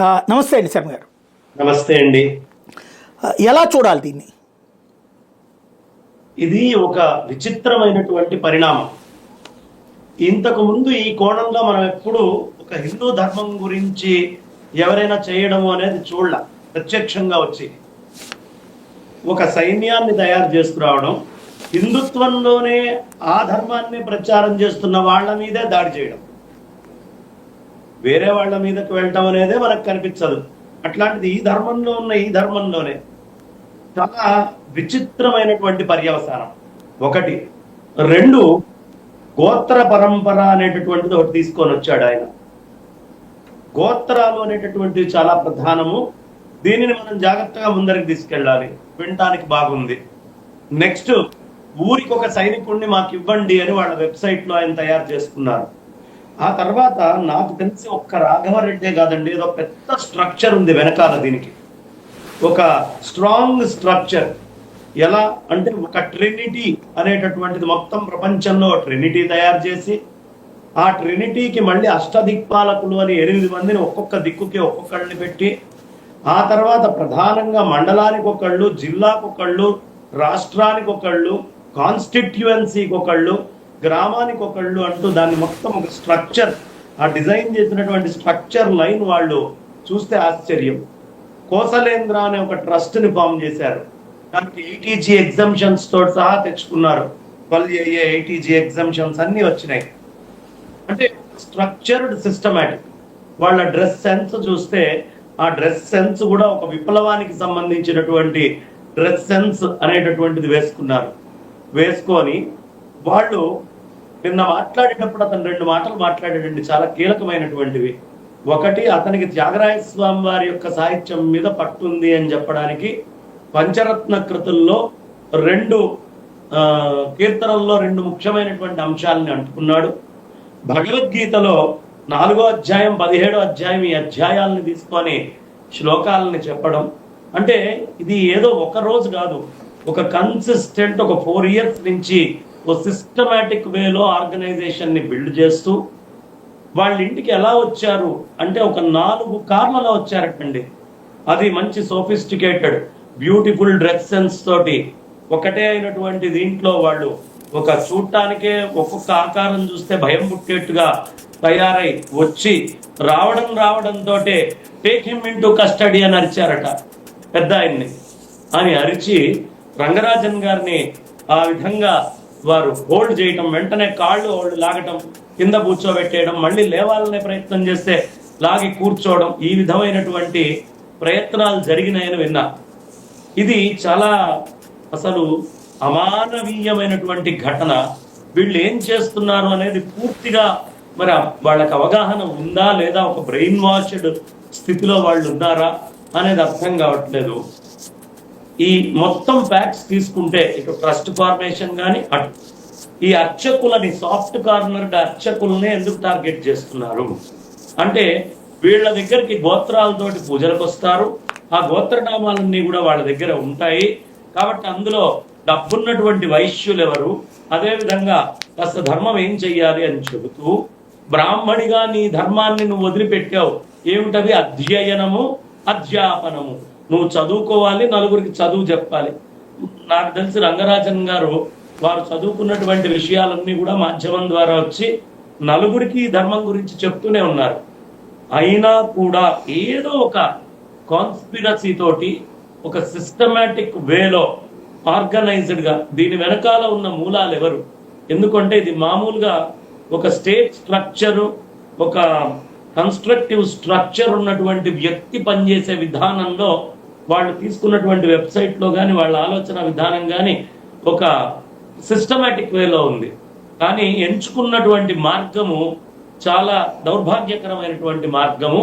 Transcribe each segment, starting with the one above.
నమస్తే అండి శర్మ గారు. నమస్తే అండి. ఎలా చూడాలి దీన్ని? ఇది ఒక విచిత్రమైనటువంటి పరిణామం. ఇంతకు ముందు ఈ కోణంలో మనం ఎప్పుడు ఒక హిందూ ధర్మం గురించి ఎవరైనా చేయడము అనేది చూడాల ప్రత్యక్షంగా వచ్చి. ఒక సైన్యాన్ని తయారు చేసుకురావడం హిందుత్వంలోనే ఆ ధర్మాన్ని ప్రచారం చేస్తున్న వాళ్ళ మీదే దాడి చేయడం. వేరే వాళ్ళ మీదకి వెళ్ళటం అనేదే మనకు కనిపించదు. అట్లాంటిది ఈ ధర్మంలో ఉన్న ఈ ధర్మంలోనే చాలా విచిత్రమైనటువంటి పర్యవసానం. ఒకటి. రెండు. గోత్ర పరంపర అనేటటువంటిది ఒకటి తీసుకొని వచ్చాడు ఆయన. గోత్రాలు అనేటటువంటివి చాలా ప్రధానము. దీనిని మనం జాగ్రత్తగా ముందరికి తీసుకెళ్ళాలి. వినటానికి బాగుంది. నెక్స్ట్ ఊరికి ఒక సైనికుడిని మాకు ఇవ్వండి అని వాళ్ళ వెబ్సైట్లో ఆయన తయారు చేసుకున్నారు. ఆ తర్వాత నాకు తెలిసి ఒక్క రాఘవరెడ్డే కాదండి ఏదో పెద్ద స్ట్రక్చర్ ఉంది వెనకాల దీనికి. ఒక స్ట్రాంగ్ స్ట్రక్చర్ ఎలా అంటే ఒక ట్రినిటీ అనేటటువంటిది మొత్తం ప్రపంచంలో ట్రినిటీ తయారు చేసి ఆ ట్రినిటీకి మళ్ళీ అష్టదిక్పాలకులు అని ఎనిమిది మందిని ఒక్కొక్క దిక్కుకి ఒక్కొక్కళ్ళని పెట్టి ఆ తర్వాత ప్రధానంగా మండలానికి ఒకళ్ళు జిల్లాకు ఒకళ్ళు రాష్ట్రానికి ఒకళ్ళు కాన్స్టిట్యుయెన్సీకి ఒకళ్ళు గ్రామానికి ఒకళ్ళు అంటూ దాన్ని మొత్తం ఒక స్ట్రక్చర్ ఆ డిజైన్ చేసినటువంటి స్ట్రక్చర్ లైన్ వాళ్ళు చూస్తే ఆశ్చర్యం. కోసలేంద్ర అనే ఒక ట్రస్ట్ని ఫామ్ చేశారు. దానికి ఏటీజీ ఎగ్జామ్షన్స్ తోటి సహా తెచ్చుకున్నారు. వాళ్ళు ఏ ఏటీజీ ఎగ్జామ్షన్స్ అన్ని వచ్చినాయి. అంటే స్ట్రక్చర్డ్ సిస్టమేటిక్. వాళ్ళ డ్రెస్ సెన్స్ చూస్తే ఆ డ్రెస్ సెన్స్ కూడా ఒక విప్లవానికి సంబంధించినటువంటి డ్రెస్ సెన్స్ అనేటటువంటిది వేసుకున్నారు. వేసుకొని వాళ్ళు నిన్న మాట్లాడేటప్పుడు అతను రెండు మాటలు మాట్లాడాడండి చాలా కీలకమైనటువంటివి. ఒకటి అతనికి త్యాగరాయ స్వామి వారి యొక్క సాహిత్యం మీద పట్టుంది అని చెప్పడానికి పంచరత్న కృతుల్లో రెండు కీర్తనల్లో రెండు ముఖ్యమైనటువంటి అంశాలని అంటుకున్నాడు. భగవద్గీతలో నాలుగో అధ్యాయం పదిహేడో అధ్యాయం ఈ అధ్యాయాలని తీసుకొని శ్లోకాలని చెప్పడం. అంటే ఇది ఏదో ఒక రోజు కాదు ఒక కన్సిస్టెంట్ ఒక ఫోర్ ఇయర్స్ నుంచి ఓ సిస్టమేటిక్ వేలో ఆర్గనైజేషన్ని బిల్డ్ చేస్తూ వాళ్ళ ఇంటికి ఎలా వచ్చారు అంటే ఒక నాలుగు కార్లలో వచ్చారటండి. అది మంచి సోఫిస్టికేటెడ్ బ్యూటిఫుల్ డ్రెస్ సెన్స్ తోటి. ఒకటే అయినటువంటి దీంట్లో వాళ్ళు. ఒక చూడటానికే ఒక్కొక్క ఆకారం చూస్తే భయం పుట్టేట్టుగా తయారై వచ్చి రావడం రావడంతో టేక్ హిమ్ ఇంటూ కస్టడీ అని అరిచారట పెద్ద ఆయన్ని. అని అరిచి రంగరాజన్ గారిని ఆ విధంగా వారు హోల్డ్ చేయటం వెంటనే కాళ్ళు హోల్డ్ లాగటం కింద కూర్చోబెట్టేయడం మళ్ళీ లేవాలనే ప్రయత్నం చేస్తే లాగి కూర్చోవడం ఈ విధమైనటువంటి ప్రయత్నాలు జరిగినాయని విన్నా. ఇది చాలా అసలు అమానవీయమైనటువంటి ఘటన. వీళ్ళు ఏం చేస్తున్నారు అనేది పూర్తిగా మరి వాళ్ళకి అవగాహన ఉందా లేదా ఒక బ్రెయిన్ వాష్డ్ స్థితిలో వాళ్ళు ఉన్నారా అనేది అర్థం కావట్లేదు. ఈ మొత్తం ఫ్యాక్ట్స్ తీసుకుంటే ఇటు ట్రస్ట్ ఫార్మేషన్ కానీ అటు ఈ అర్చకులని సాఫ్ట్ కార్నర్ అర్చకులనే ఎందుకు టార్గెట్ చేస్తున్నారు? అంటే వీళ్ళ దగ్గరికి గోత్రాలతోటి పూజలకు వస్తారు. ఆ గోత్రనామాలన్నీ కూడా వాళ్ళ దగ్గర ఉంటాయి. కాబట్టి అందులో డబ్బున్నటువంటి వైశ్యులు ఎవరు? అదేవిధంగా కాస్త ధర్మం ఏం చెయ్యాలి అని చెబుతూ బ్రాహ్మణిగా నీ ధర్మాన్ని నువ్వు వదిలిపెట్టావు. ఏమిటవి అధ్యయనము అధ్యాపనము. నువ్వు చదువుకోవాలి నలుగురికి చదువు చెప్పాలి. నాకు తెలిసి రంగరాజన్ గారు వారు చదువుకున్నటువంటి విషయాలన్నీ కూడా మాధ్యమం ద్వారా వచ్చి నలుగురికి ధర్మం గురించి చెప్తూనే ఉన్నారు. అయినా కూడా ఏదో ఒక కాన్స్పిరసీ తోటి ఒక సిస్టమేటిక్ వేలో ఆర్గనైజ్డ్గా దీని వెనకాల ఉన్న మూలాలు ఎవరు? ఎందుకంటే ఇది మామూలుగా ఒక స్టేట్ స్ట్రక్చర్ ఒక కన్స్ట్రక్టివ్ స్ట్రక్చర్ ఉన్నటువంటి వ్యక్తి పనిచేసే విధానంలో వాళ్ళు తీసుకున్నటువంటి వెబ్సైట్లో కానీ వాళ్ళ ఆలోచన విధానం కానీ ఒక సిస్టమేటిక్ వేలో ఉంది. కానీ ఎంచుకున్నటువంటి మార్గము చాలా దౌర్భాగ్యకరమైనటువంటి మార్గము.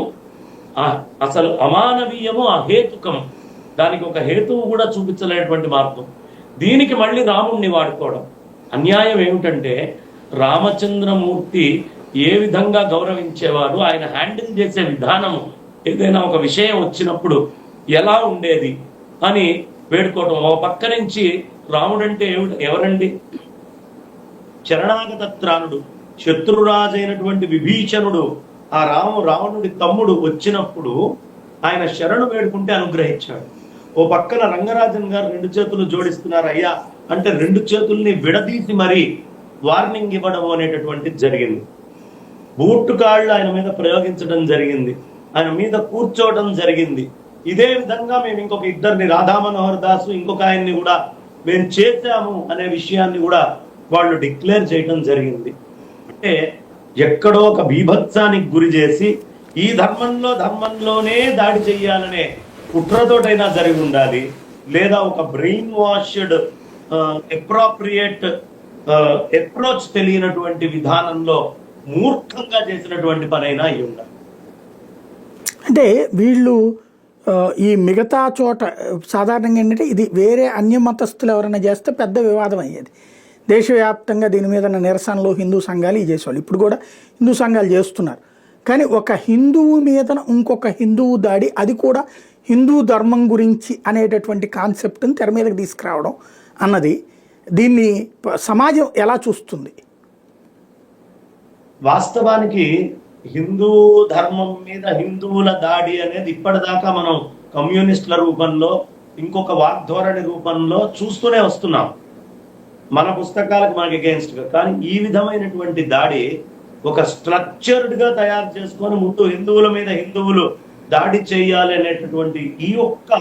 అసలు అమానవీయము అహేతుకము దానికి ఒక హేతువు కూడా చూపించలేనటువంటి మార్గం. దీనికి మళ్ళీ రాముణ్ణి వాడుకోవడం. అన్యాయం ఏమిటంటే రామచంద్రమూర్తి ఏ విధంగా గౌరవించేవారు ఆయన హ్యాండిల్ చేసే విధానము ఏదైనా ఒక విషయం వచ్చినప్పుడు ఎలా ఉండేది అని వేడుకోవటం. ఒక పక్క నుంచి రాముడంటే ఏమిటి? ఎవరండి? చరణాగతత్రాణుడు శత్రురాజైనటువంటి విభీషణుడు. ఆ రాము రావణుడి తమ్ముడు వచ్చినప్పుడు ఆయన శరణు వేడుకుంటే అనుగ్రహించాడు. ఓ పక్కన రంగరాజన్ గారు రెండు చేతులు జోడిస్తున్నారు. అయ్యా అంటే రెండు చేతుల్ని విడదీసి మరి వార్నింగ్ ఇవ్వడం అనేటటువంటిది జరిగింది. బూట్టు కాళ్ళు ఆయన మీద ప్రయోగించడం జరిగింది. ఆయన మీద కూర్చోవడం జరిగింది. ఇదే విధంగా మేము ఇంకొక ఇద్దరిని రాధా మనోహర్ దాసు ఇంకొక ఆయన్ని కూడా మేము చేశాము అనే విషయాన్ని కూడా వాళ్ళు డిక్లేర్ చేయడం జరిగింది. అంటే ఎక్కడో ఒక బీభత్సానికి గురి చేసి ఈ ధర్మంలో ధర్మంలోనే దాడి చేయాలనే కుట్రతోటైనా జరిగి ఉండాలి లేదా ఒక బ్రెయిన్ వాష్డ్ అప్రాప్రియేట్ అప్రోచ్ తెలియనటువంటి విధానంలో మూర్ఖంగా చేసినటువంటి పనైనా అయి ఉండాలి. అంటే వీళ్ళు ఈ మిగతా చోట సాధారణంగా ఏంటంటే ఇది వేరే అన్య మతస్థులు ఎవరైనా చేస్తే పెద్ద వివాదం అయ్యేది. దేశవ్యాప్తంగా దీని మీద నిరసనలో హిందూ సంఘాలు ఇది చేసేవాళ్ళు. ఇప్పుడు కూడా హిందూ సంఘాలు చేస్తున్నారు. కానీ ఒక హిందువు మీద ఇంకొక హిందువు దాడి అది కూడా హిందూ ధర్మం గురించి అనేటటువంటి కాన్సెప్ట్ని తెర మీదకి తీసుకురావడం అన్నది దీన్ని సమాజం ఎలా చూస్తుంది? వాస్తవానికి హిందూ ధర్మం మీద హిందువుల దాడి అనేది ఇప్పటిదాకా మనం కమ్యూనిస్టుల రూపంలో ఇంకొక వాగ్ధోరణి రూపంలో చూస్తూనే వస్తున్నాం. మన పుస్తకాలకు మనకి అగేన్స్ట్గా కానీ ఈ విధమైనటువంటి దాడి ఒక స్ట్రక్చర్డ్గా తయారు చేసుకొని ముందు హిందువుల మీద హిందువులు దాడి చేయాలి అనేటటువంటి ఈ ఒక్క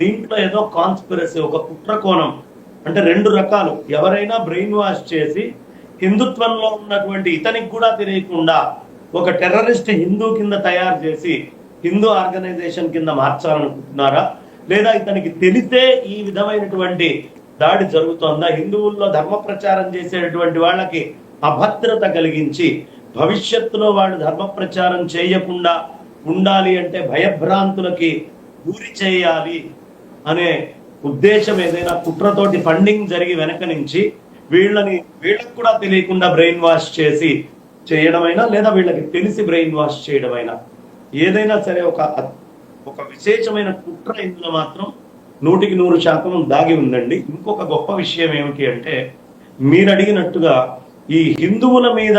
దీంట్లో ఏదో కాన్స్పిరసీ ఒక కుట్ర కోణం అంటే రెండు రకాలు. ఎవరైనా బ్రెయిన్ వాష్ చేసి హిందుత్వంలో ఉన్నటువంటి ఇతనికి కూడా తెలియకుండా ఒక టెర్రరిస్ట్ హిందూ కింద తయారు చేసి హిందూ ఆర్గనైజేషన్ కింద మార్చాలనుకుంటున్నారా? లేదా ఇతనికి తెలిసే ఈ విధమైనటువంటి దాడి జరుగుతోందా? హిందువుల్లో ధర్మ ప్రచారం చేసేటటువంటి వాళ్ళకి అభద్రత కలిగించి భవిష్యత్తులో వాళ్ళు ధర్మ ప్రచారం చేయకుండా ఉండాలి అంటే భయభ్రాంతులకి గురి చేయాలి అనే ఉద్దేశం ఏదైనా కుట్రతోటి ఫండింగ్ జరిగి వెనక నుంచి వీళ్ళని వీళ్ళకు కూడా తెలియకుండా బ్రెయిన్ వాష్ చేసి చేయడమైనా లేదా వీళ్ళకి తెలిసి బ్రెయిన్ వాష్ చేయడమైనా. ఏదైనా సరే ఒక ఒక విశేషమైన కుట్ర ఇందులో మాత్రం నూటికి నూరు శాతం దాగి ఉందండి. ఇంకొక గొప్ప విషయం ఏమిటి అంటే మీరు అడిగినట్టుగా ఈ హిందువుల మీద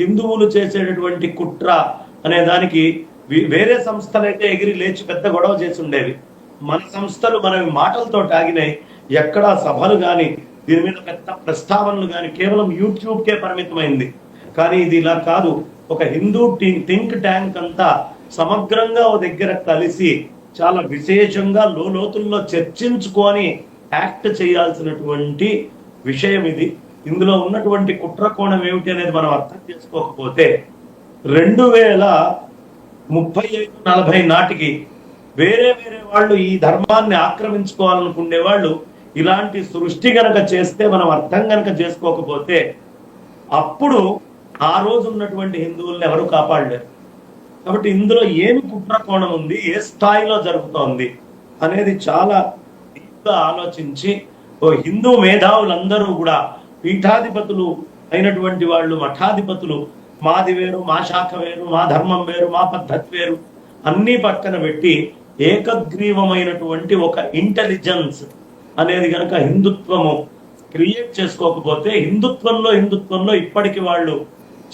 హిందువులు చేసేటటువంటి కుట్ర అనే దానికి వి- వేరే సంస్థలైతే ఎగిరి లేచి పెద్ద గొడవ చేసి ఉండేవి మన సంస్థలు మనవి మాటలతో తాగినాయి ఎక్కడా సభలు కానీ దీని మీద పెద్ద ప్రస్తావనలు కానీ కేవలం యూట్యూబ్కే పరిమితమైంది. కానీ ఇది ఇలా కాదు. ఒక హిందూ టి- థింక్ ట్యాంక్ అంతా సమగ్రంగా ఓ దగ్గర కలిసి చాలా విశేషంగా లోతుల్లో చర్చించుకొని యాక్ట్ చేయాల్సినటువంటి విషయం ఇది. ఇందులో ఉన్నటువంటి కుట్ర కోణం ఏమిటి అనేది మనం అర్థం చేసుకోకపోతే రెండు వేల ముప్పై ఐదు నలభై నాటికి వేరే వేరే వాళ్ళు ఈ ధర్మాన్ని ఆక్రమించుకోవాలనుకునే వాళ్ళు ఇలాంటి సృష్టి గనక చేస్తే మనం అర్థం గనక చేసుకోకపోతే అప్పుడు ఆ రోజు ఉన్నటువంటి హిందువుల్ని ఎవరు కాపాడలేరు. కాబట్టి ఇందులో ఏమి కుట్ర కోణం ఉంది ఏ స్థాయిలో జరుగుతోంది అనేది చాలా డీప్గా ఆలోచించి ఓ హిందూ మేధావులందరూ కూడా పీఠాధిపతులు అయినటువంటి వాళ్ళు మఠాధిపతులు మాది వేరు మా శాఖ వేరు మా ధర్మం వేరు మా పద్ధతి వేరు అన్నీ పక్కన పెట్టి ఏకగ్రీవమైనటువంటి ఒక ఇంటెలిజెన్స్ అనేది కనుక హిందుత్వము క్రియేట్ చేసుకోకపోతే హిందుత్వంలో హిందుత్వంలో ఇప్పటికి వాళ్ళు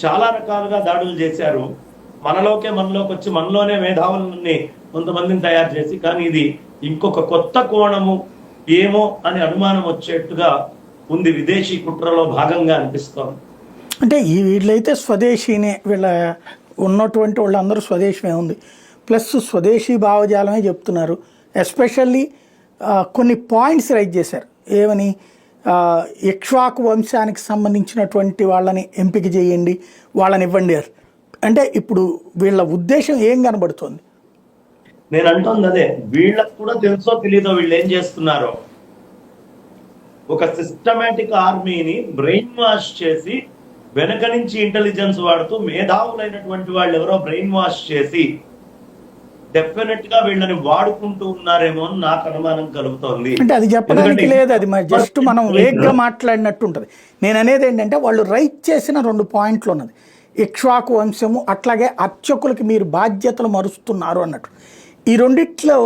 చాలా రకాలుగా దాడులు చేశారు. మనలోకే మనలోకి వచ్చి మనలోనే మేధావులని కొంతమందిని తయారు చేసి కానీ ఇది ఇంకొక కొత్త కోణము ఏమో అని అనుమానం వచ్చేట్టుగా ఉంది. విదేశీ కుట్రలో భాగంగా అనిపిస్తోంది. అంటే ఈ వీళ్ళైతే స్వదేశీనే. వీళ్ళ ఉన్నటువంటి వాళ్ళందరూ స్వదేశమే ఉంది. ప్లస్ స్వదేశీ భావజాలమే చెప్తున్నారు. ఎస్పెషల్లీ కొన్ని పాయింట్స్ రైజ్ చేశారు. ఏమని? ఇక్ష్వాకు వంశానికి సంబంధించినటువంటి వాళ్ళని ఎంపిక చేయండి వాళ్ళని ఇవ్వండి అంటే ఇప్పుడు వీళ్ళ ఉద్దేశం ఏం కనబడుతోంది? నేను అంటుంది అదే వీళ్ళకు కూడా తెలుసో తెలియదో వీళ్ళు ఏం చేస్తున్నారో. ఒక సిస్టమేటిక్ ఆర్మీని బ్రెయిన్ వాష్ చేసి వెనక నుంచి ఇంటెలిజెన్స్ వాడుతూ మేధావులైనటువంటి వాళ్ళు ఎవరో బ్రెయిన్ వాష్ చేసి డెఫినెట్గా వీళ్ళని వాడుకుంటూ ఉన్నారేమో అని నాకు అనుమానం కలుగుతోంది. అంటే అది చెప్పడానికి లేదు అది మరి జస్ట్ మనం వేగ్గా మాట్లాడినట్టు ఉంటుంది నేను అనేది ఏంటంటే వాళ్ళు రైట్ చేసిన రెండు పాయింట్లు ఉన్నది. ఇక్ష్వాకు వంశము అట్లాగే అర్చకులకి మీరు బాధ్యతలు మరుస్తున్నారు అన్నట్టు. ఈ రెండిట్లో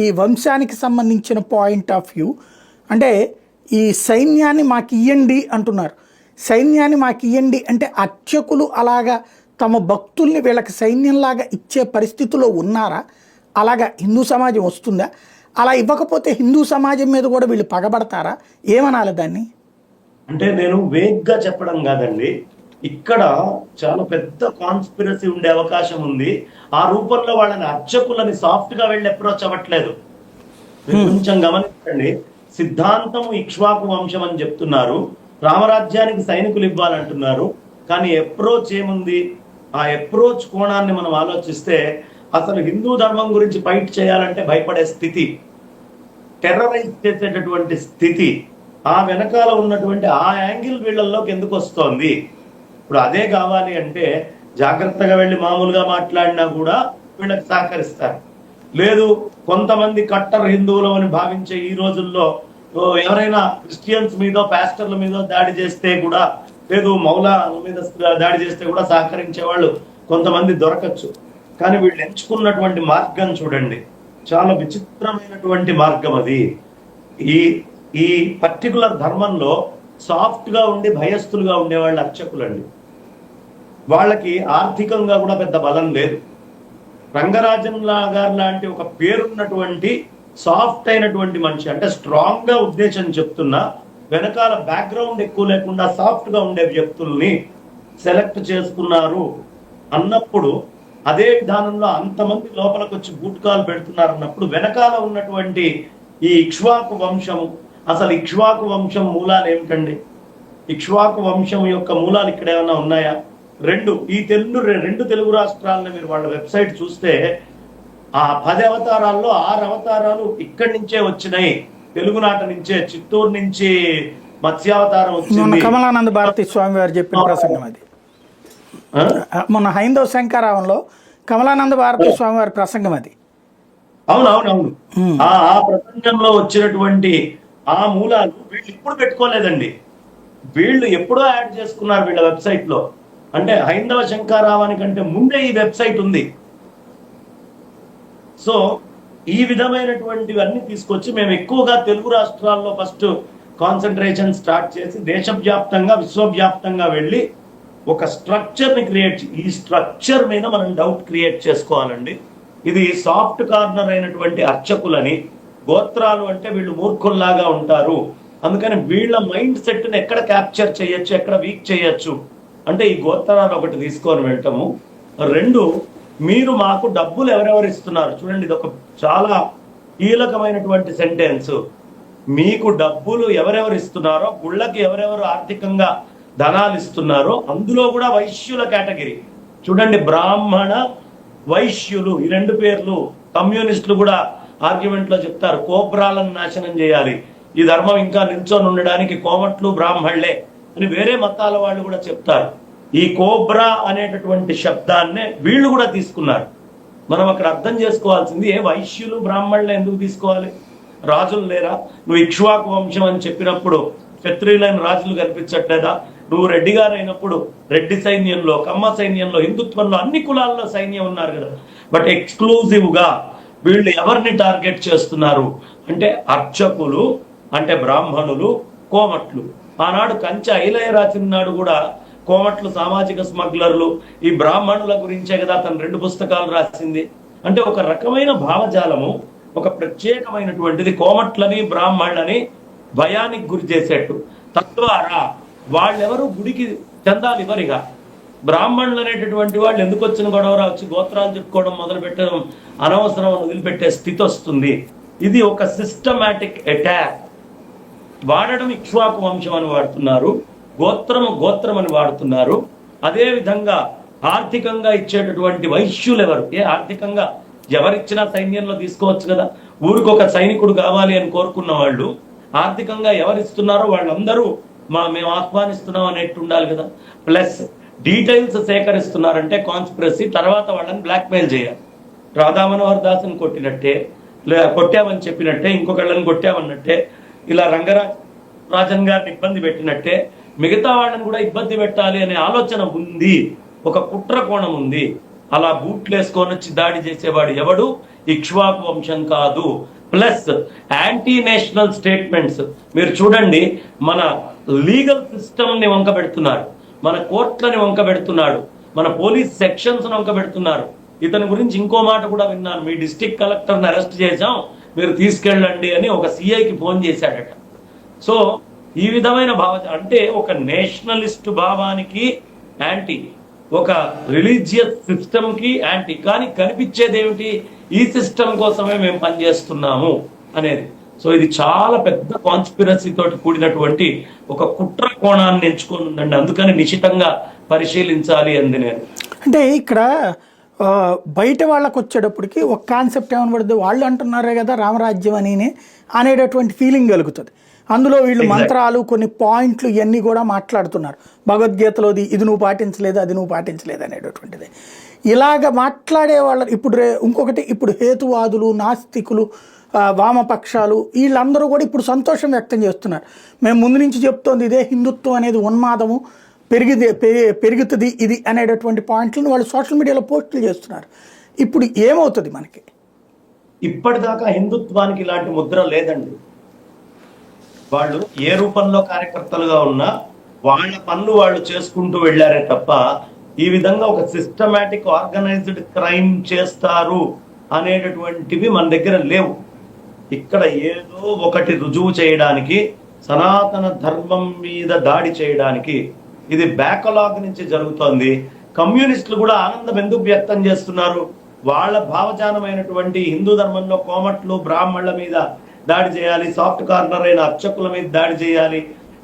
ఈ వంశానికి సంబంధించిన పాయింట్ ఆఫ్ వ్యూ అంటే ఈ సైన్యాన్ని మాకు ఇయ్యండి అంటున్నారు. సైన్యాన్ని మాకు ఇయ్యండి అంటే అర్చకులు అలాగా తమ భక్తుల్ని వీళ్ళకి సైన్యంలాగా ఇచ్చే పరిస్థితిలో ఉన్నారా? అలాగా హిందూ సమాజం వస్తుందా? అలా ఇవ్వకపోతే హిందూ సమాజం మీద కూడా వీళ్ళు పగబడతారా? ఏమనాలి దాన్ని? అంటే నేను వేగ్గా చెప్పడం కాదండి. ఇక్కడ చాలా పెద్ద కాన్స్పిరసీ ఉండే అవకాశం ఉంది. ఆ రూపంలో వాళ్ళని అర్చకులని సాఫ్ట్గా వెళ్ళి అప్రోచ్ అవ్వట్లేదు. కొంచెం గమనించండి. సిద్ధాంతం ఇక్ష్వాకు వంశం అని చెప్తున్నారు. రామరాజ్యానికి సైనికులు ఇవ్వాలంటున్నారు. కానీ అప్రోచ్ ఏముంది? ఆ అప్రోచ్ కోణాన్ని మనం ఆలోచిస్తే అసలు హిందూ ధర్మం గురించి ఫైట్ చేయాలంటే భయపడే స్థితి టెర్రరైజ్ చేసేటటువంటి స్థితి ఆ వెనకాల ఉన్నటువంటి ఆ యాంగిల్ వీళ్ళల్లోకి ఎందుకు వస్తోంది? ఇప్పుడు అదే కావాలి అంటే జాగ్రత్తగా వెళ్ళి మామూలుగా మాట్లాడినా కూడా వీళ్ళకి సహకరిస్తారు. లేదు కొంతమంది కట్టర్ హిందువులు అని భావించే ఈ రోజుల్లో ఎవరైనా క్రిస్టియన్స్ మీద పాస్టర్ల మీద దాడి చేస్తే కూడా లేదు మౌలా మీద దాడి చేస్తే కూడా సహకరించే వాళ్ళు కొంతమంది దొరకచ్చు. కానీ వీళ్ళు ఎంచుకున్నటువంటి మార్గం చూడండి. చాలా విచిత్రమైనటువంటి మార్గం అది. ఈ ఈ పర్టికులర్ ధర్మంలో సాఫ్ట్గా ఉండి భయస్థులుగా ఉండేవాళ్ళు అర్చకులండి. వాళ్ళకి ఆర్థికంగా కూడా పెద్ద బలం లేదు. రంగరాజన్ లా- గారు లాంటి ఒక పేరున్నటువంటి సాఫ్ట్ అయినటువంటి మనిషి అంటే స్ట్రాంగ్గా ఉద్దేశం చెప్తున్నా వెనకాల బ్యాక్గ్రౌండ్ ఎక్కువ లేకుండా సాఫ్ట్గా ఉండే వ్యక్తుల్ని సెలెక్ట్ చేసుకున్నారు. అన్నప్పుడు అదే విధానంలో అంతమంది లోపలికి వచ్చి బూట్కాలు పెడుతున్నారు అన్నప్పుడు వెనకాల ఉన్నటువంటి ఈ ఇక్ష్వాకు వంశము అసలు ఇక్ష్వాకు వంశం మూలాలు ఏమిటండి? ఇక్ష్వాకు వంశం యొక్క మూలాలు ఇక్కడ ఏమైనా ఉన్నాయా? రెండు ఈ తెలుగు రెండు తెలుగు రాష్ట్రాలను మీరు వాళ్ళ వెబ్సైట్ చూస్తే ఆ పది అవతారాల్లో ఆరు అవతారాలు ఇక్కడి నుంచే వచ్చినాయి. తెలుగునాట నుంచే చిత్తూరు నుంచి మత్స్యావతారం వచ్చింది. కమలానంద భారతి స్వామి వారు చెప్పిన ప్రసంగం అది. మొన్న హైందవ శంకరావంలో కమలానంద భారతి స్వామి వారి ప్రసంగం అది. అవును అవును అవును Hmm. ఆ ప్రపంచంలో వచ్చినటువంటి ఆ మూలాలు వీళ్ళు ఇప్పుడు పెట్టుకోలేదండి. వీళ్ళు ఎప్పుడో యాడ్ చేసుకున్నారు వీళ్ళ వెబ్సైట్లో అంటే హైందవ శంకారావానికంటే ముందే ఈ వెబ్సైట్ ఉంది. సో ఈ విధమైనటువంటివన్నీ తీసుకొచ్చి మేము ఎక్కువగా తెలుగు రాష్ట్రాల్లో ఫస్ట్ కాన్సన్ట్రేషన్ స్టార్ట్ చేసి దేశవ్యాప్తంగా విశ్వవ్యాప్తంగా వెళ్ళి ఒక స్ట్రక్చర్ని క్రియేట్ ఈ స్ట్రక్చర్ మీద మనం డౌట్ క్రియేట్ చేసుకోవాలండి. ఇది సాఫ్ట్ కార్నర్ అయినటువంటి అర్చకులని గోత్రాలు అంటే వీళ్ళు మూర్ఖుల్లాగా ఉంటారు. అందుకని వీళ్ళ మైండ్ సెట్ని ఎక్కడ క్యాప్చర్ చేయొచ్చు ఎక్కడ వీక్ చేయొచ్చు? అంటే ఈ గోత్రాలు ఒకటి తీసుకొని వెళ్ళటము. రెండు మీరు మాకు డబ్బులు ఎవరెవరు ఇస్తున్నారు? చూడండి ఇది ఒక చాలా కీలకమైనటువంటి సెంటెన్స్ మీకు డబ్బులు ఎవరెవరు ఇస్తున్నారో గుళ్ళకి ఎవరెవరు ఆర్థికంగా ధనాలు ఇస్తున్నారో అందులో కూడా వైశ్యుల కేటగిరీ. చూడండి బ్రాహ్మణ వైశ్యులు ఈ రెండు పేర్లు కమ్యూనిస్టులు కూడా ఆర్గ్యుమెంట్లో చెప్తారు కోబ్రాలను నాశనం చేయాలి. ఈ ధర్మం ఇంకా నిల్చొని ఉండడానికి కోమట్లు బ్రాహ్మణులే అని వేరే మతాల వాళ్ళు కూడా చెప్తారు. ఈ కోబ్రా అనేటటువంటి శబ్దాన్నే వీళ్ళు కూడా తీసుకున్నారు. మనం అక్కడ అర్థం చేసుకోవాల్సింది ఏ వైశ్యులు బ్రాహ్మణులు ఎందుకు తీసుకోవాలి? రాజులు లేరా? నువ్వు ఇక్ష్వాకు వంశం అని చెప్పినప్పుడు క్షత్రియులైన రాజులు కనిపించట్లేదా? నువ్వు రెడ్డి గారు అయినప్పుడు రెడ్డి సైన్యంలో కమ్మ సైన్యంలో హిందుత్వంలో అన్ని కులాల్లో సైన్యం ఉన్నారు కదా. బట్ ఎక్స్క్లూజివ్గా వీళ్ళు ఎవరిని టార్గెట్ చేస్తున్నారు? అంటే అర్చకులు అంటే బ్రాహ్మణులు కోమట్లు. ఆనాడు కంచె ఐలయ రాసిన నాడు కూడా కోమట్లు సామాజిక స్మగ్లర్లు ఈ బ్రాహ్మణుల గురించే కదా తను రెండు పుస్తకాలు రాసింది. అంటే ఒక రకమైన భావజాలము ఒక ప్రత్యేకమైనటువంటిది కోమట్లని బ్రాహ్మణులని భయానికి గురి చేసేట్టు. తద్వారా వాళ్ళెవరు గుడికి చెందాలి ఇవరిగా బ్రాహ్మణులు అనేటటువంటి వాళ్ళు ఎందుకు వచ్చిన గొడవ వచ్చి గోత్రాలు చెప్పుకోవడం మొదలు పెట్టడం అనవసరం వదిలిపెట్టే స్థితి వస్తుంది. ఇది ఒక సిస్టమాటిక్ అటాక్ వాడడం ఇక్ష్వాకు వంశం అని వాడుతున్నారు. గోత్రము గోత్రం అని వాడుతున్నారు అదేవిధంగా ఆర్థికంగా ఇచ్చేటటువంటి వైశ్యులు ఎవరు ఏ ఆర్థికంగా? ఎవరిచ్చినా సైన్యంలో తీసుకోవచ్చు కదా? ఊరికి ఒక సైనికుడు కావాలి అని కోరుకున్న వాళ్ళు ఆర్థికంగా ఎవరిస్తున్నారో వాళ్ళందరూ మా మేము ఆహ్వానిస్తున్నాం అనేట్టు ఉండాలి కదా? ప్లస్ డీటెయిల్స్ సేకరిస్తున్నారంటే కాన్స్పిరసీ తర్వాత వాళ్ళని బ్లాక్మెయిల్ చేయాలి. రాధా మనోహర్ దాస్ని కొట్టినట్టే లేదా కొట్టామని చెప్పినట్టే ఇంకొకళ్ళని కొట్టామన్నట్టే ఇలా రంగరాజ్ రాజన్ గారిని ఇబ్బంది పెట్టినట్టే మిగతా వాళ్ళని కూడా ఇబ్బంది పెట్టాలి అనే ఆలోచన ఉంది. ఒక కుట్ర కోణం ఉంది. అలా బూట్లు వేసుకొని వచ్చి దాడి చేసేవాడు ఎవడు? ఇక్ష్వాకు వంశం కాదు. ప్లస్ యాంటీ నేషనల్ స్టేట్మెంట్స్ మీరు చూడండి మన లీగల్ సిస్టమ్ని వంక పెడుతున్నారు. మన కోర్టులని వంక పెడుతున్నాడు. మన పోలీస్ సెక్షన్స్ వంక పెడుతున్నారు. ఇతని గురించి ఇంకో మాట కూడా విన్నాను. మీ డిస్టిక్ కలెక్టర్ని అరెస్ట్ చేశాం. మీరు తీసుకెళ్ళండి అని ఒక సిఐకి ఫోన్ చేశాడట. సో ఈ విధమైన భావ అంటే ఒక నేషనలిస్ట్ భావానికి యాంటీ ఒక రిలీజియస్ సిస్టమ్కి యాంటీ. కానీ కనిపించేది ఏమిటి ఈ సిస్టమ్ కోసమే మేము పనిచేస్తున్నాము అనేది. సో ఇది చాలా పెద్ద కాన్స్పిరసీ తోటి కూడినటువంటి ఒక కుట్ర కోణాన్ని ఎంచుకొని ఉందండి అందుకని నిశితంగా పరిశీలించాలి అంది నేను. అంటే ఇక్కడ బయట వాళ్ళకు వచ్చేటప్పటికి ఒక కాన్సెప్ట్ ఏమనబడుతుంది వాళ్ళు అంటున్నారే కదా రామరాజ్యం అని అనేటటువంటి ఫీలింగ్ కలుగుతుంది. అందులో వీళ్ళు. మంత్రాలు కొన్ని పాయింట్లు ఇవన్నీ కూడా మాట్లాడుతున్నారు. భగవద్గీతలోది ఇది నువ్వు పాటించలేదు అది నువ్వు పాటించలేదు అనేటటువంటిది. ఇలాగ మాట్లాడే వాళ్ళ ఇప్పుడు రే- ఇంకొకటి ఇప్పుడు హేతువాదులు నాస్తికులు వామపక్షాలు వీళ్ళందరూ కూడా ఇప్పుడు సంతోషం వ్యక్తం చేస్తున్నారు. మేము ముందు నుంచి చెప్తోంది ఇదే హిందుత్వం అనేది ఉన్మాదము పెరిగితే పెరి- పెరుగుతుంది ఇది అనేటటువంటి పాయింట్లను వాళ్ళు సోషల్ మీడియాలో పోస్టులు చేస్తున్నారు. ఇప్పుడు ఏమవుతుంది మనకి? ఇప్పటిదాకా హిందుత్వానికి ఇలాంటి ముద్ర లేదండి. వాళ్ళు ఏ రూపంలో కార్యకర్తలుగా ఉన్నా వాళ్ళ పనులు వాళ్ళు చేసుకుంటూ వెళ్ళారే తప్ప ఈ విధంగా ఒక సిస్టమేటిక్ ఆర్గనైజ్డ్ క్రైమ్ చేస్తారు అనేటటువంటివి మన దగ్గర లేవు. ఇక్కడ ఏదో ఒకటి రుజువు చేయడానికి సనాతన ధర్మం మీద దాడి చేయడానికి ఇది బ్యాకలాగ్ నుంచి జరుగుతోంది. కమ్యూనిస్టులు కూడా ఆనందం ఎందుకు వ్యక్తం చేస్తున్నారు? వాళ్ళ భావజానమైనటువంటి హిందూ ధర్మంలో కోమట్లు బ్రాహ్మణుల మీద దాడి చేయాలి సాఫ్ట్ కార్నర్ అయిన అర్చకుల మీద దాడి చేయాలి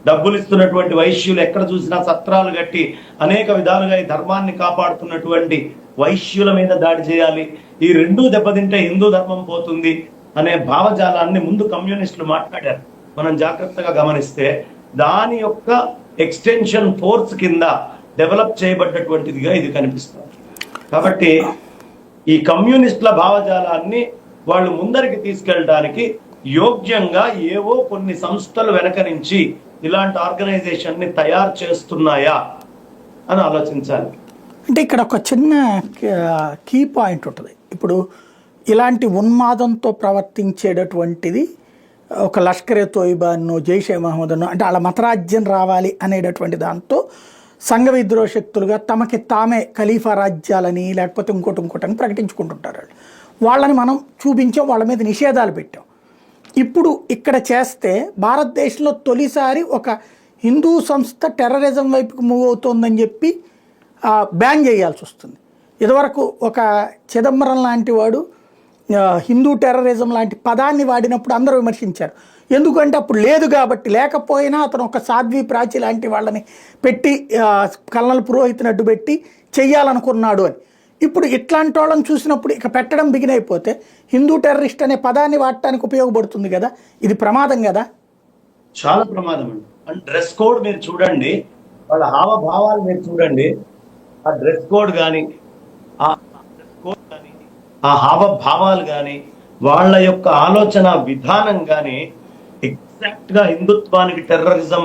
డబ్బులు ఇస్తున్నటువంటి వైశ్యులు ఎక్కడ చూసినా సత్రాలు కట్టి అనేక విధాలుగా ఈ ధర్మాన్ని కాపాడుతున్నటువంటి వైశ్యుల మీద దాడి చేయాలి. ఈ రెండూ దెబ్బతింటే హిందూ ధర్మం పోతుంది అనే భావజాలాన్ని ముందు కమ్యూనిస్టులు మాట్లాడారు. మనం జాగ్రత్తగా గమనిస్తే దాని యొక్క ఎక్స్టెన్షన్ ఫోర్స్ కింద డెవలప్ చేయబడ్డటువంటిదిగా ఇది కనిపిస్తుంది. కాబట్టి ఈ కమ్యూనిస్టుల భావజాలాన్ని వాళ్ళు ముందరికి తీసుకెళ్ళడానికి యోగ్యంగా ఏవో కొన్ని సంస్థలు వెనక నుంచి ఇలాంటి ఆర్గనైజేషన్ని తయారు చేస్తున్నాయా అని ఆలోచించాలి. అంటే ఇక్కడ ఒక చిన్న కీ పాయింట్ ఉంటుంది. ఇప్పుడు ఇలాంటి ఉన్మాదంతో ప్రవర్తించేటటువంటిది ఒక లష్కరే తోయిబాను జైషే మహమ్మద్ను అంటే వాళ్ళ మతరాజ్యం రావాలి అనేటటువంటి దాంతో సంఘ విద్రోహ శక్తులుగా తమకి తామే ఖలీఫా రాజ్యాలని లేకపోతే ఇంకోటి ఇంకోటని ప్రకటించుకుంటుంటారు వాళ్ళు. వాళ్ళని మనం చూపించాం వాళ్ళ మీద నిషేధాలు పెట్టాం. ఇప్పుడు ఇక్కడ చేస్తే భారతదేశంలో తొలిసారి ఒక హిందూ సంస్థ టెర్రరిజం వైపుకు మూవ్ అవుతోందని చెప్పి బ్యాన్ చేయాల్సి వస్తుంది. ఇదివరకు ఒక చిదంబరం లాంటి వాడు హిందూ టెర్రరిజం లాంటి పదాన్ని వాడినప్పుడు అందరూ విమర్శించారు. ఎందుకంటే అప్పుడు లేదు కాబట్టి లేకపోయినా అతను ఒక సాధ్వి ప్రాచి లాంటి వాళ్ళని పెట్టి కల్నల కల్నల్ పెట్టి చెయ్యాలనుకున్నాడు అని. ఇప్పుడు ఇట్లాంటి వాళ్ళని చూసినప్పుడు ఇక పెట్టడం బిగిన్ అయిపోతే హిందూ టెర్రరిస్ట్ అనే పదాన్ని వాడటానికి ఉపయోగపడుతుంది కదా? ఇది ప్రమాదం కదా? చాలా ప్రమాదం అండి. అండ్ డ్రెస్ కోడ్ మీరు చూడండి వాళ్ళ హావభావాలు మీరు చూడండి. ఆ డ్రెస్ కోడ్ కానీ ఆ డ్రెస్ కోడ్ కానీ ఆ హావభావాలు కానీ వాళ్ళ యొక్క ఆలోచన విధానం కానీ ఎగ్జాక్ట్గా హిందుత్వానికి టెర్రరిజం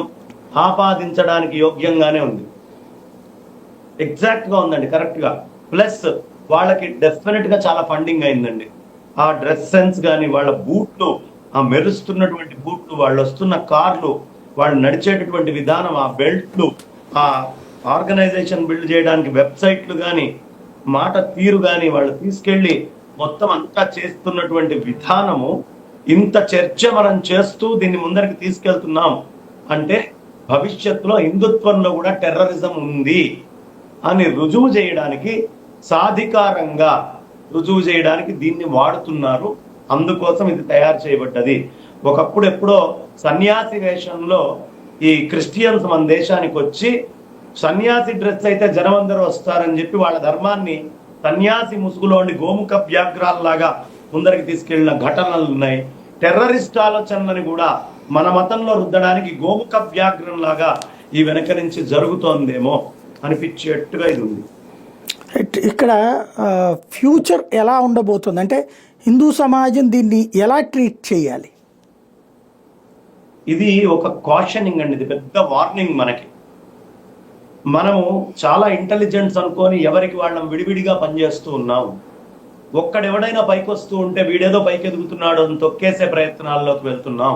ఆపాదించడానికి యోగ్యంగానే ఉంది. ఎగ్జాక్ట్గా ఉందండి కరెక్ట్గా. ప్లస్ వాళ్ళకి డెఫినెట్గా చాలా ఫండింగ్ అయిందండి. ఆ డ్రెస్ సెన్స్ కానీ వాళ్ళ బూట్లు ఆ మెరుస్తున్నటువంటి బూట్లు వాళ్ళు వస్తున్న కార్లు వాళ్ళు నడిచేటటువంటి విధానం ఆ బెల్ట్లు ఆ ఆర్గనైజేషన్ బిల్డ్ చేయడానికి వెబ్సైట్లు కానీ మాట తీరు కానీ వాళ్ళు తీసుకెళ్ళి మొత్తం అంతా చేస్తున్నటువంటి విధానము ఇంత చర్చ మనం చేస్తూ దీన్ని ముందరికి తీసుకెళ్తున్నాం. అంటే భవిష్యత్తులో హిందుత్వంలో కూడా టెర్రరిజం ఉంది. అని రుజువు చేయడానికి సాధికారంగా రుజువు చేయడానికి దీన్ని వాడుతున్నారు. అందుకోసం ఇది తయారు చేయబడ్డది. ఒకప్పుడు ఎప్పుడో సన్యాసి వేషంలో ఈ క్రిస్టియన్స్ మన దేశానికి వచ్చి సన్యాసి డ్రెస్ అయితే జనమందరూ వస్తారని చెప్పి వాళ్ళ ధర్మాన్ని సన్యాసి ముసుగులోని గోముఖ వ్యాఘ్రాల్లాగా ముందరికి తీసుకెళ్ళిన ఘటనలు ఉన్నాయి. టెర్రరిస్ట్ ఆలోచనలని కూడా మన మతంలో రుద్దడానికి గోముఖ వ్యాఘ్రంలాగా ఈ వెనక నుంచి జరుగుతోందేమో. అనిపించేట్టుగా ఇది ఉంది. ఇక్కడ ఫ్యూచర్ ఎలా ఉండబోతుంది? అంటే హిందూ సమాజం దీన్ని ఎలా ట్రీట్ చేయాలి? ఇది ఒక కాషనింగ్ అండి ఇది పెద్ద వార్నింగ్ మనకి. మనము చాలా ఇంటెలిజెన్స్ అనుకొని ఎవరికి వాళ్ళం విడివిడిగా పనిచేస్తూ ఉన్నాం ఒక్కడెవడైనా పైకి వస్తూ ఉంటే వీడేదో పైకి ఎదుగుతున్నాడు అని తొక్కేసే ప్రయత్నాల్లోకి వెళ్తున్నాం.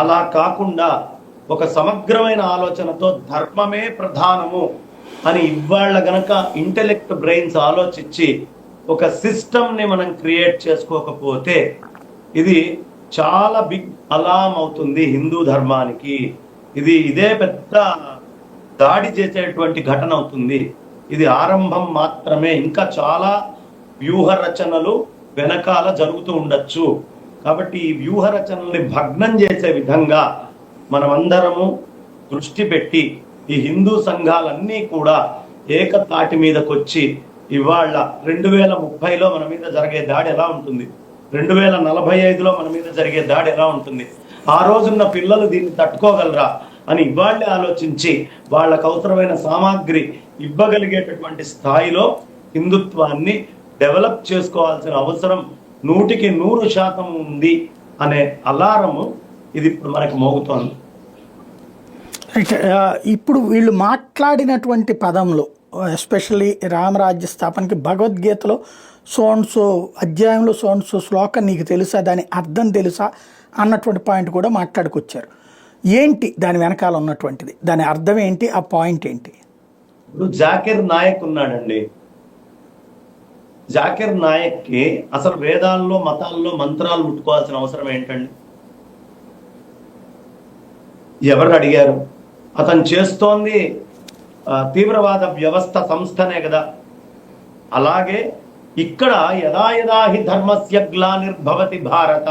అలా కాకుండా ఒక సమగ్రమైన ఆలోచనతో ధర్మమే ప్రధానము అని ఇవాళ గనక ఇంటెలెక్ట్ బ్రెయిన్స్ ఆలోచించి ఒక సిస్టమ్ని మనం క్రియేట్ చేసుకోకపోతే ఇది చాలా బిగ్ అలామ్ అవుతుంది హిందూ ధర్మానికి. ఇది ఇదే పెద్ద దాడి చేసేటువంటి ఘటన అవుతుంది. ఇది ఆరంభం మాత్రమే. ఇంకా చాలా వ్యూహ రచనలు వెనకాల జరుగుతూ ఉండొచ్చు. కాబట్టి ఈ వ్యూహ రచనల్ని భగ్నం చేసే విధంగా మనమందరము దృష్టి పెట్టి ఈ హిందూ సంఘాలన్నీ కూడా ఏకతాటి మీదకొచ్చి ఇవాళ రెండు వేల ముప్పైలో మన మీద జరిగే దాడి ఎలా ఉంటుంది? రెండు వేల నలభై ఐదులో మన మీద జరిగే దాడి ఎలా ఉంటుంది? ఆ రోజున్న పిల్లలు దీన్ని తట్టుకోగలరా? అని ఇవాళ్ళే ఆలోచించి వాళ్ళకు అవసరమైన సామాగ్రి ఇవ్వగలిగేటటువంటి స్థాయిలో హిందుత్వాన్ని డెవలప్ చేసుకోవాల్సిన అవసరం నూటికి నూరు శాతం ఉంది అనే అలారము ఇది ఇప్పుడు మనకు మోగుతోంది. రైట్ ఇప్పుడు వీళ్ళు మాట్లాడినటువంటి పదంలో ఎస్పెషల్లీ రామరాజ్య స్థాపనకి భగవద్గీతలో సోన్సో అధ్యాయంలో సోన్సో శ్లోకం నీకు తెలుసా దాని అర్థం తెలుసా అన్నటువంటి పాయింట్ కూడా మాట్లాడుకొచ్చారు. ఏంటి దాని వెనకాల ఉన్నటువంటిది? దాని అర్థం ఏంటి? ఆ పాయింట్ ఏంటి? ఇప్పుడు జాకిర్ నాయక్ ఉన్నాడండి. జాకిర్ నాయక్కి అసలు వేదాల్లో మతాల్లో మంత్రాలు ముట్టుకోవాల్సిన అవసరం ఏంటండి? ఎవరు అడిగారు? అతను చేస్తోంది తీవ్రవాద వ్యవస్థ సంస్థనే కదా. అలాగే ఇక్కడ యదా యదా హి ధర్మస్య గ్లానిర్భవతి భారత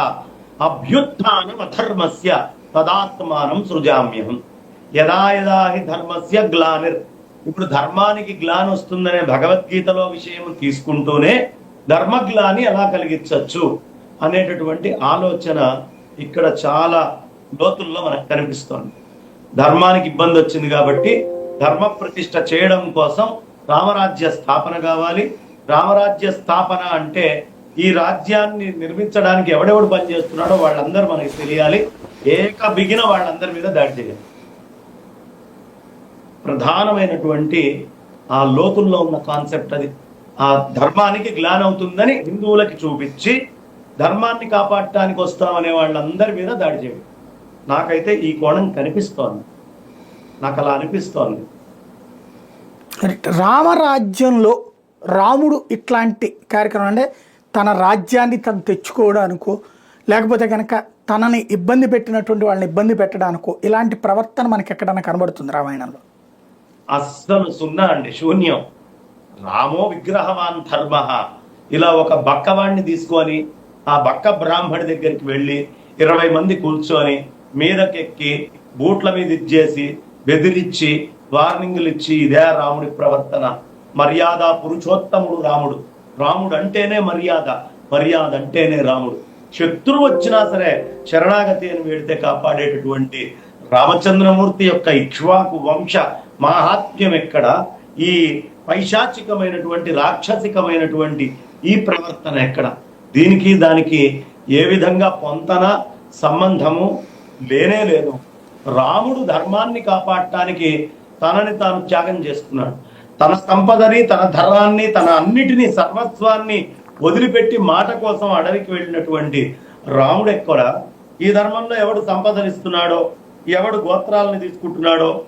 అభ్యుత్నం అధర్మస్య తదాత్మానం సృజామ్యహం. యదా యదా హి ధర్మస్య గ్లానిర్. ఇప్పుడు ధర్మానికి గ్లాన్ వస్తుందనే భగవద్గీతలో విషయం తీసుకుంటూనే ధర్మగ్లాని ఎలా కలిగించవచ్చు అనేటటువంటి ఆలోచన ఇక్కడ చాలా లోతుల్లో మనకు కనిపిస్తోంది. ధర్మానికి ఇబ్బంది వచ్చింది కాబట్టి ధర్మ ప్రతిష్ట చేయడం కోసం రామరాజ్య స్థాపన కావాలి. రామరాజ్య స్థాపన అంటే ఈ రాజ్యాన్ని నిర్మించడానికి ఎవడెవడు పనిచేస్తున్నాడో వాళ్ళందరూ మనకి తెలియాలి. ఏక బిగిన వాళ్ళందరి మీద దాడి చేయాలి. ప్రధానమైనటువంటి ఆ లోతుల్లో ఉన్న కాన్సెప్ట్ అది. ఆ ధర్మానికి గ్లాన్ అవుతుందని హిందువులకి చూపించి ధర్మాన్ని కాపాడటానికి వస్తామనే వాళ్ళందరి మీద దాడి చేయాలి. నాకైతే ఈ కోణం కనిపిస్తోంది. నాకు అలా అనిపిస్తోంది రామరాజ్యంలో రాముడు ఇట్లాంటి కార్యక్రమం అంటే తన రాజ్యాన్ని తను తెచ్చుకోవడానికో లేకపోతే కనుక తనని ఇబ్బంది పెట్టినటువంటి వాళ్ళని ఇబ్బంది పెట్టడానికో ఇలాంటి ప్రవర్తన మనకి ఎక్కడైనా కనబడుతుంది రామాయణంలో? అస్సలు సున్నా అండి శూన్యం. రామో విగ్రహవాన్ ధర్మ. ఇలా ఒక బక్కవాణ్ణి తీసుకొని ఆ బక్క బ్రాహ్మడి దగ్గరికి వెళ్ళి ఇరవై మంది కూర్చొని మీదకెక్కి బూట్ల మీద ఇచ్చేసి బెదిరించి వార్నింగ్లు ఇచ్చి ఇదే రాముడి ప్రవర్తన. మర్యాద పురుషోత్తముడు రాముడు. రాముడు అంటేనే మర్యాద మర్యాద అంటేనే రాముడు. శత్రువు వచ్చినా సరే శరణాగతి అని వేడితే కాపాడేటటువంటి రామచంద్రమూర్తి యొక్క ఇక్ష్వాకు వంశ మాహాత్మ్యం ఎక్కడ? ఈ పైశాచికమైనటువంటి రాక్షసికమైనటువంటి ఈ ప్రవర్తన ఎక్కడ? దీనికి దానికి ఏ విధంగా పొంతన సంబంధము లేనే లేదు. రాముడు ధర్మాన్ని కాపాడటానికి తనని తాను త్యాగం చేసుకున్నాడు. తన సంపదని తన ధర్మాన్ని తన అన్నిటినీ సర్వస్వాన్ని వదిలిపెట్టి మాట కోసం అడవికి వెళ్ళినటువంటి రాముడు ఎక్కడ? ఈ ధర్మంలో ఎవడు సంపదనిస్తున్నాడో ఎవడు గోత్రాలని తీసుకుంటున్నాడో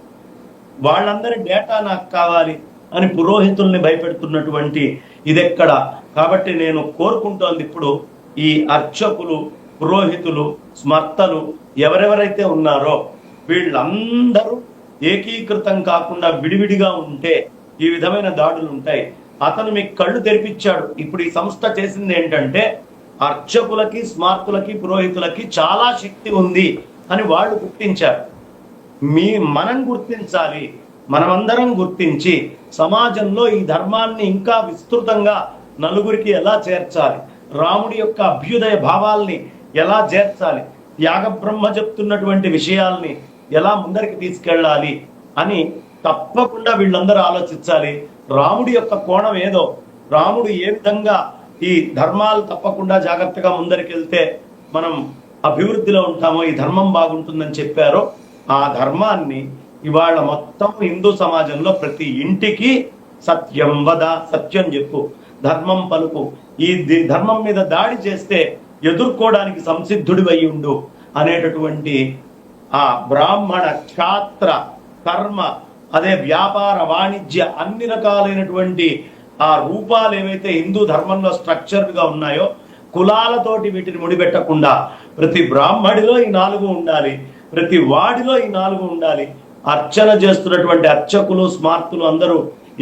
వాళ్ళందరి డేటా నాకు కావాలి అని పురోహితుల్ని భయపెడుతున్నటువంటి ఇదెక్కడ? కాబట్టి నేను కోరుకుంటోంది ఇప్పుడు ఈ అర్చకులు పురోహితులు స్మర్తలు ఎవరెవరైతే ఉన్నారో వీళ్ళందరూ ఏకీకృతం కాకుండా విడివిడిగా ఉంటే ఈ విధమైన దాడులు ఉంటాయి. అతను మీకు కళ్ళు తెరిపించాడు. ఇప్పుడు ఈ సంస్థ చేసింది ఏంటంటే అర్చకులకి స్మార్తులకి పురోహితులకి చాలా శక్తి ఉంది అని వాళ్ళు గుర్తించారు. మీ మనం గుర్తించాలి. మనమందరం గుర్తించి సమాజంలో ఈ ధర్మాన్ని ఇంకా విస్తృతంగా నలుగురికి ఎలా చేర్చాలి? రాముడి యొక్క అభ్యుదయ భావాల్ని ఎలా చేర్చాలి? త్యాగ బ్రహ్మ చెప్తున్నటువంటి విషయాల్ని ఎలా ముందరికి తీసుకెళ్ళాలి అని తప్పకుండా వీళ్ళందరూ ఆలోచించాలి. రాముడి యొక్క కోణం ఏదో? రాముడు ఏ విధంగా ఈ ధర్మాలు తప్పకుండా జాగ్రత్తగా ముందరికెళ్తే మనం అభివృద్ధిలో ఉంటామో ఈ ధర్మం బాగుంటుందని చెప్పారో ఆ ధర్మాన్ని ఇవాళ మొత్తం హిందూ సమాజంలో ప్రతి ఇంటికి సత్యం వద సత్యం చెప్పు ధర్మం పలుకు. ఈ ధర్మం మీద దాడి చేస్తే ఎదుర్కోవడానికి సంసిద్ధుడివై ఉండు అనేటటువంటి ఆ బ్రాహ్మణ క్షాత్ర కర్మ అదే వ్యాపార వాణిజ్య అన్ని రకాలైనటువంటి ఆ రూపాలు ఏవైతే హిందూ ధర్మంలో స్ట్రక్చర్డ్గా ఉన్నాయో కులాలతోటి వీటిని ముడిపెట్టకుండా ప్రతి బ్రాహ్మడిలో ఈ నాలుగు ఉండాలి ప్రతి వాడిలో ఈ నాలుగు ఉండాలి. అర్చన చేస్తున్నటువంటి అర్చకులు స్మార్తులు అందరూ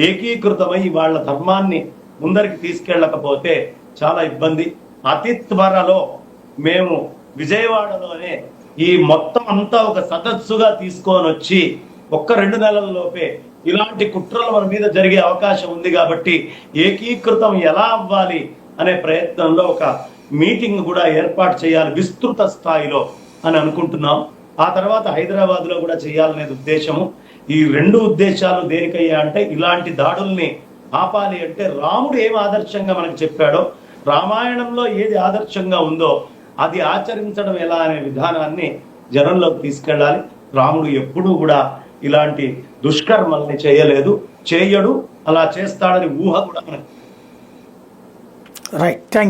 ఏకీకృతమై వాళ్ళ ధర్మాన్ని ముందరికి తీసుకెళ్ళకపోతే చాలా ఇబ్బంది. అతి త్వరలో మేము విజయవాడలోనే ఈ మొత్తం అంతా ఒక సదస్సుగా తీసుకొని వచ్చి ఒక్క రెండు నెలల లోపే ఇలాంటి కుట్రలు మన మీద జరిగే అవకాశం ఉంది కాబట్టి ఏకీకృతం ఎలా అవ్వాలి అనే ప్రయత్నంలో ఒక మీటింగ్ కూడా ఏర్పాటు చేయాలి విస్తృత స్థాయిలో అని అనుకుంటున్నాం. ఆ తర్వాత హైదరాబాద్లో కూడా చేయాలనేది ఉద్దేశము. ఈ రెండు ఉద్దేశాలు దేనికయ్యా అంటే ఇలాంటి దాడుల్ని ఆపాలి అంటే రాముడు ఏం ఆదర్శంగా మనకు చెప్పాడో రామాయణంలో ఏది ఆదర్శంగా ఉందో అది ఆచరించడం ఎలా అనే విధానాన్ని జనంలోకి తీసుకెళ్ళాలి. రాముడు ఎప్పుడూ కూడా ఇలాంటి దుష్కర్మల్ని చేయలేదు. చేయడు అలా చేస్తాడని ఊహ కూడా రైట్ థ్యాంక్